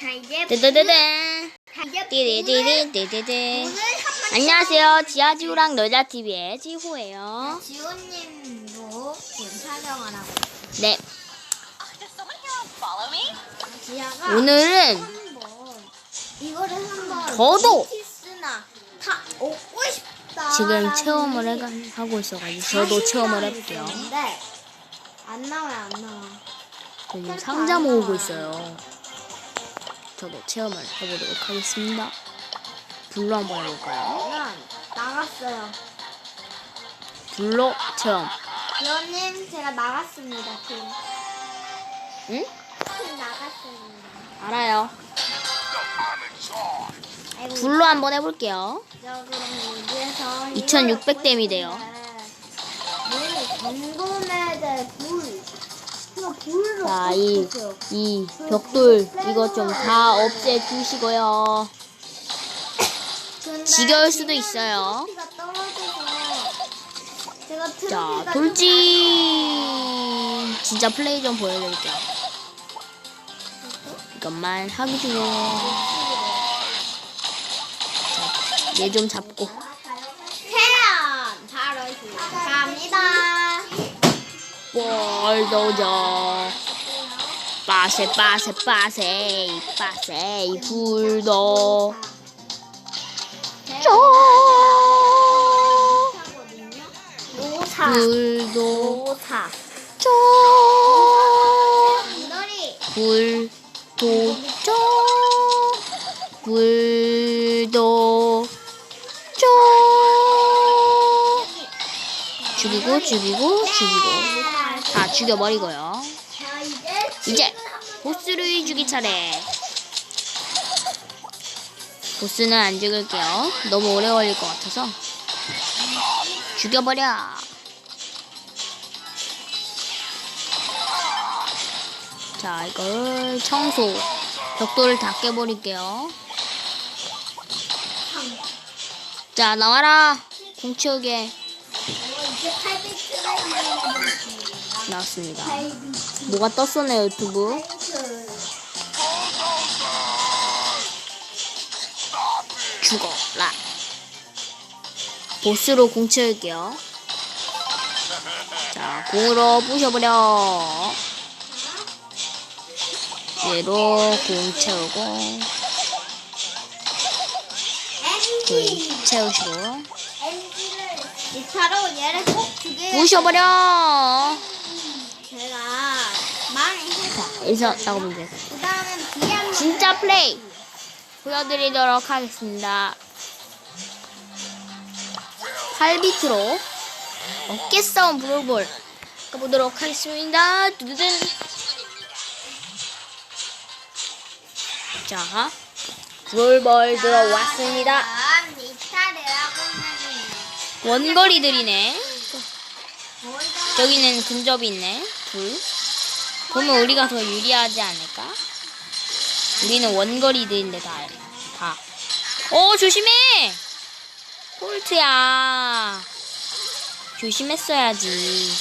자 이제 뜨뜨뜨뜨. 자 이제 띠디디디디디디. 오늘 한번 안녕하세요. 지아지우랑 너자TV의 지호예요. 지호님도 지금 촬영을 하고 네. 지아가 오늘은 한번 이거를 한번 저도 키스나 다 얻고 싶다. 지금 체험을 해가, 하고 있어가지고 저도 체험을 해볼게요. 네. 안 나와요 안 나와. 저 지금 상자 모으고 있어요. 저도 체험을 해보도록 하겠습니다. 불로 한번 해볼까요? 나갔어요. 불로 체험. 지호님 제가 나갔습니다 팀. 응? 팀 나갔습니다. 알아요. 아이고, 불로 한번 해볼게요. 저 그럼 여기에서 2600 댐이 돼요. 물 건동매대 불. 자, 이. 이 벽돌, 이거 좀다 없애 주시고요. 근데 지겨울 수도 있어요. 자, 돌진! 진짜 플레이 좀 보여드릴게요. 이것만 하기 중에. 자, 얘좀 잡고. 볼도저. 빠세, 빠세, 빠세, 빠세, 불도. 노사 불도. 노사 쪼. 불도 쪼 불도 쪼 죽이고 죽이고 죽이고 다 죽여버리고요. 자 이제 보스를 죽일 차례. 보스는 안 죽일게요. 너무 오래 걸릴 것 같아서. 죽여버려. 자 이걸 청소. 벽돌을 다 깨버릴게요. 자 나와라. 공치우게. 이제 8비트를 나왔습니다. 8비트 뭐가 떴었네 유튜브? 죽어라. 보스로 공치울게요. 자 공으로 부셔버려. 얘로 공 채우고 공 채우시고. 부셔버려 망해서 여기서 나가면 돼그 다음엔 비한 진짜 플레이! 보여드리도록 하겠습니다. 8비트로 어깨 싸움 브롤볼 가보도록 하겠습니다. 두두둔! 자 브롤볼 들어왔습니다. 원거리들이네. 여기는 근접이 있네. 둘 그러면 우리가 더 유리하지 않을까? 우리는 원거리들인데 다. 다. 어, 조심해! 폴트야. 조심했어야지.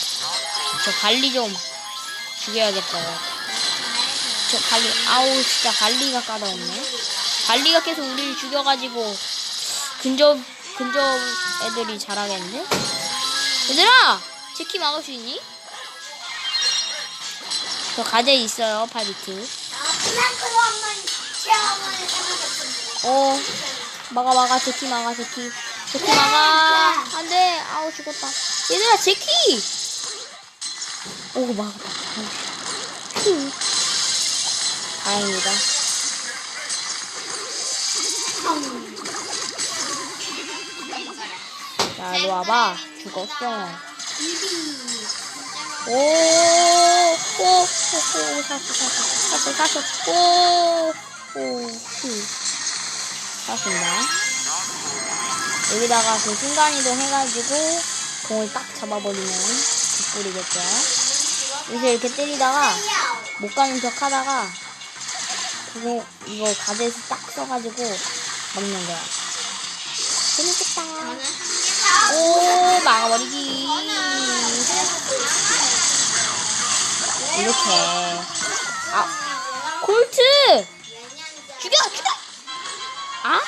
저 발리 좀 죽여야겠다. 저 발리, 아우, 진짜 발리가 까다롭네. 발리가 계속 우리를 죽여가지고, 근접, 근접 애들이 잘하겠는데? 얘들아! 제키 막을 수 있니? 저 가재 있어요, 8비트. 플랭크로 한번 체험을 해보겠습니다. 어 막아 막아 제키 막아 제키. 제키 막아. 안 돼. 아우 죽었다. 얘들아 제키! 오휴 다행이다. 자 일로 와봐. 죽었어 오 오 오오 샀어 샀어 샀어 오오휴 샀습니다 여기다가 그 순간이동 해가지고 공을 딱 잡아버리면 뒷골이겠죠 여기서 이렇게 때리다가 못 가는 척 하다가 그거 이거 가드에서 딱 써가지고 먹는 거야 재밌겠다 오 막아버리기 이렇게 아 콜트! 죽여 죽여! 아!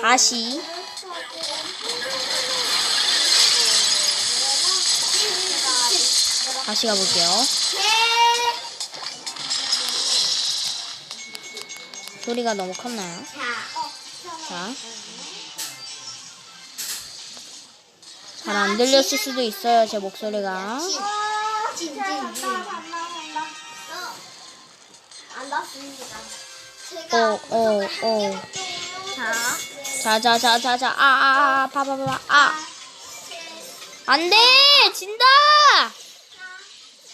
다시. 다시 가볼게요. 소리가 너무 컸나요? 자. 잘 안 들렸을 수도 있어요, 제 목소리가. 안 났습니다. 어, 어, 어. 자, 자, 자, 자, 자, 자, 아, 아, 아, 봐, 봐, 봐, 아. 안 돼! 진다!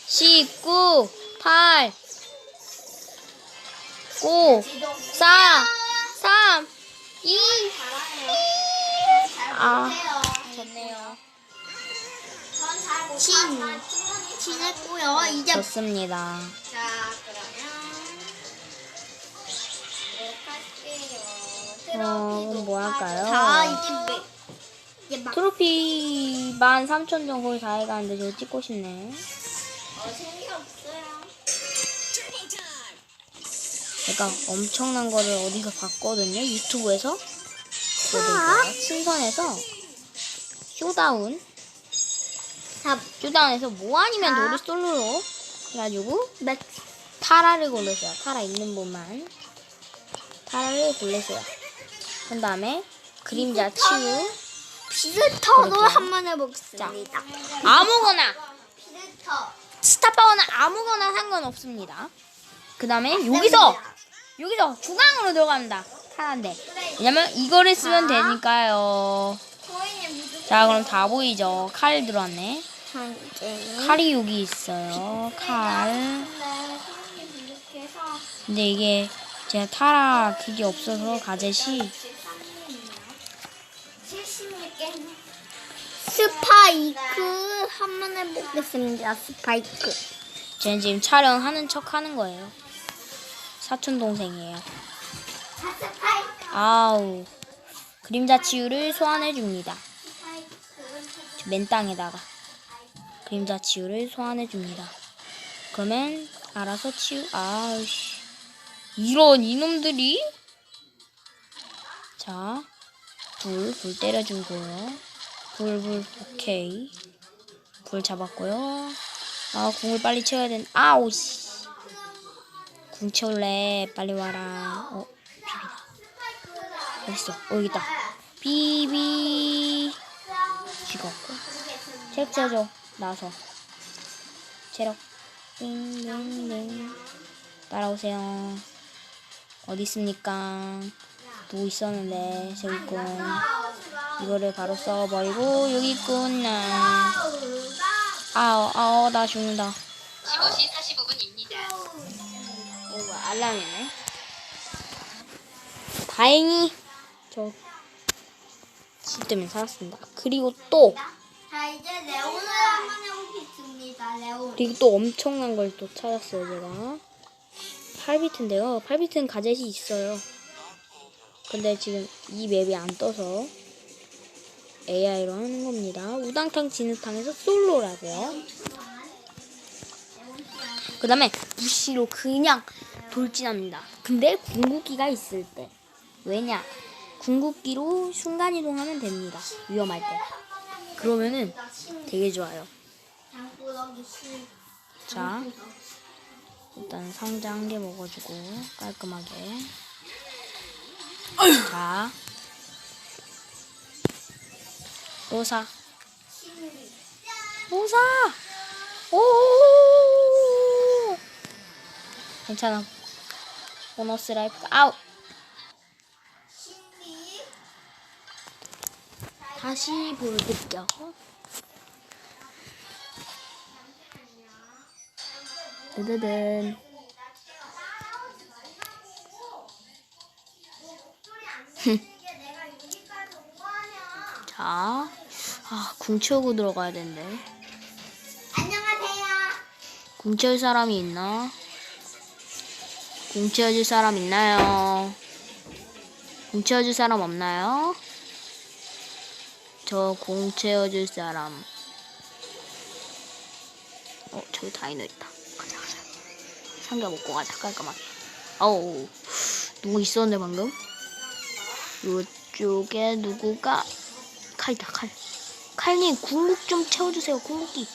19, 8, 9, 4, 3, 2. 아, 좋네요. 진, 진했고요. 이제 좋습니다. 자 그러면 어, 뭐 할까요? 자 이제 매, 이제 막 트로피 13,000 정도 거의 다 해가는데 저 찍고 싶네. 어, 재미없어요. 제가 엄청난 거를 어디서 봤거든요. 유튜브에서. 그거를 신선해서 쇼다운. 자, 쇼다운에서 뭐 아니면 자. 노리 솔로로 해가지고 맥 타라를 고르세요. 타라 있는 분만. 타라를 고르세요. 그 다음에 그림자 치유. 비스터도. 한번 해보겠습니다. 아무거나. 비스터. 스타파워는 아무거나 상관없습니다. 그 다음에 여기서 여기서 중앙으로 들어갑니다. 타란데. 왜냐면 이거를 쓰면 되니까요. 자 그럼 다 보이죠? 칼 들어왔네. 칼이 여기 있어요. 칼. 근데 이게 제가 타라 그게 없어서 가젯이 76개 스파이크 한번 해보겠습니다. 스파이크. 쟤는 지금 촬영하는 척 하는 거예요. 사촌 동생이에요. 자, 스파이크. 아우 그림자 치유를 소환해 줍니다. 맨 땅에다가 그림자 치유를 소환해 줍니다. 그러면 알아서 치유 아우씨 이런 이놈들이 자 불 불 때려주고요. 불 불 오케이 불 잡았고요. 아 궁을 빨리 채워야 된 아우 씨. 궁 채울래 빨리 와라. 어 비비다. 어딨어? 어 여기 있다. 비비 죽었고. 체력 채워줘. 나와서. 체력. 띵띵띵. 따라오세요. 어디 있습니까? 누구 있었는데 저기 있군. 이거를 바로 써버리고 여기 있군. 아, 아우 아우 나 죽는다. 15시 45분입니다. 오 알람이네. 다행히 저 진 때문에 살았습니다. 그리고 또 자, 이제 레온을 한번 해보겠습니다. 레온. 그리고 또 엄청난 걸 또 찾았어요, 제가. 8비트인데요. 8비트는 가젯이 있어요. 근데 지금 이 맵이 안 떠서 AI로 하는 겁니다. 우당탕 진흙탕에서 솔로라고요. 그 다음에 부시로 그냥 돌진합니다. 근데 궁극기가 있을 때. 왜냐? 궁극기로 순간이동하면 됩니다. 위험할 때. 그러면은 되게 좋아요. 자, 일단 상자 한 개 먹어주고 깔끔하게. 자, 로사, 로사, 오, 괜찮아. 보너스 라이프 아웃. 다시 보여드릴게요. 드드든. 자, 아, 궁 채우고 들어가야 되는데. 안녕하세요. 궁 채울 사람이 있나? 궁 채워줄 사람 있나요? 궁 채워줄 사람 없나요? 저궁 채워줄 사람. 어, 저기 다이너 있다. 가자, 가자. 상자 먹고 가자, 깔끔하게. 어우, 누구 있었는데 방금? 이쪽에 누구가 칼이다 칼. 칼님 궁극 좀 채워주세요. 궁극기.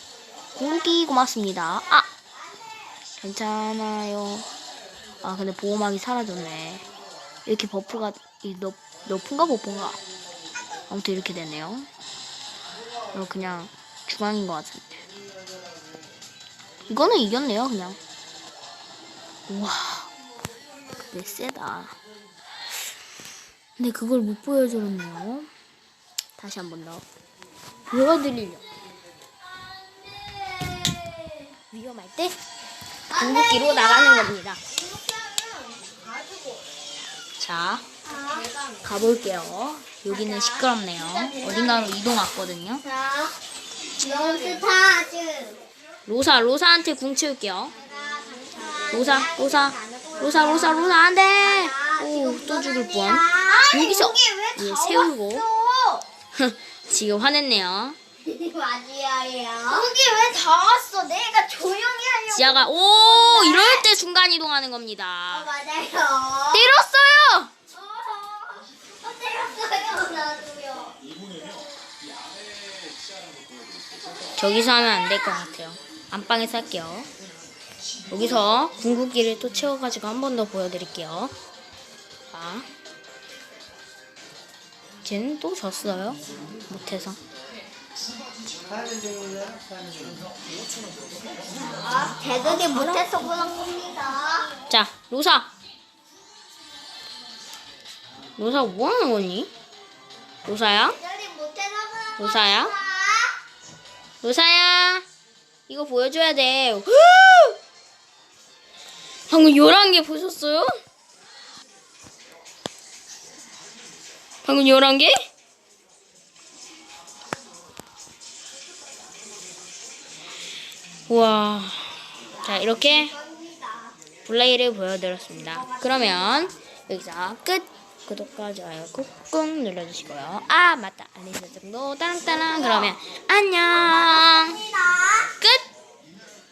궁극기 고맙습니다. 아, 괜찮아요. 아 근데 보호막이 사라졌네. 이렇게 버프가 이 높, 높은가 높은가? 아무튼 이렇게 되네요. 이거 그냥 중앙인 것 같은데. 이거는 이겼네요, 그냥. 우와, 근데 세다. 근데 그걸 못 보여주었네요. 다시 한 번 더. 보여드리려. 위험할 때 궁극기로 나가는 겁니다. 자, 가볼게요. 여기는 시끄럽네요. 어딘가로 이동 왔거든요. 자, 몬스타즈. 로사, 로사한테 궁 치울게요. 로사, 로사, 로사, 로사, 로사, 안 돼! 오, 또 죽을 뻔. 여기서 예, 세우고. 지금 화냈네요. 맞이야예요. 여기 왜 다 왔어? 내가 조용히 하려고. 지아가, 오! 이럴 때 중간 이동하는 어, 겁니다. 맞아요. 때렸어 저기서 하면 안 될 것 같아요. 안방에서 할게요. 여기서 궁극기를 또 채워가지고 한 번 더 보여드릴게요. 자. 쟤는 또 졌어요. 못해서. 아, 대극이 못해서 그런 겁니다. 자, 로사. 로사 뭐 하는 거니? 로사야? 로사야? 로사야. 이거 보여줘야 돼. 방금 11개 보셨어요? 방금 11개? 우와. 자, 이렇게 플레이를 보여드렸습니다. 그러면 여기서 끝! 구독과 좋아요 꾹꾹 눌러주시고요. 아, 맞다. 알림 설정도 따랑따랑. 그러면 안녕! 끝!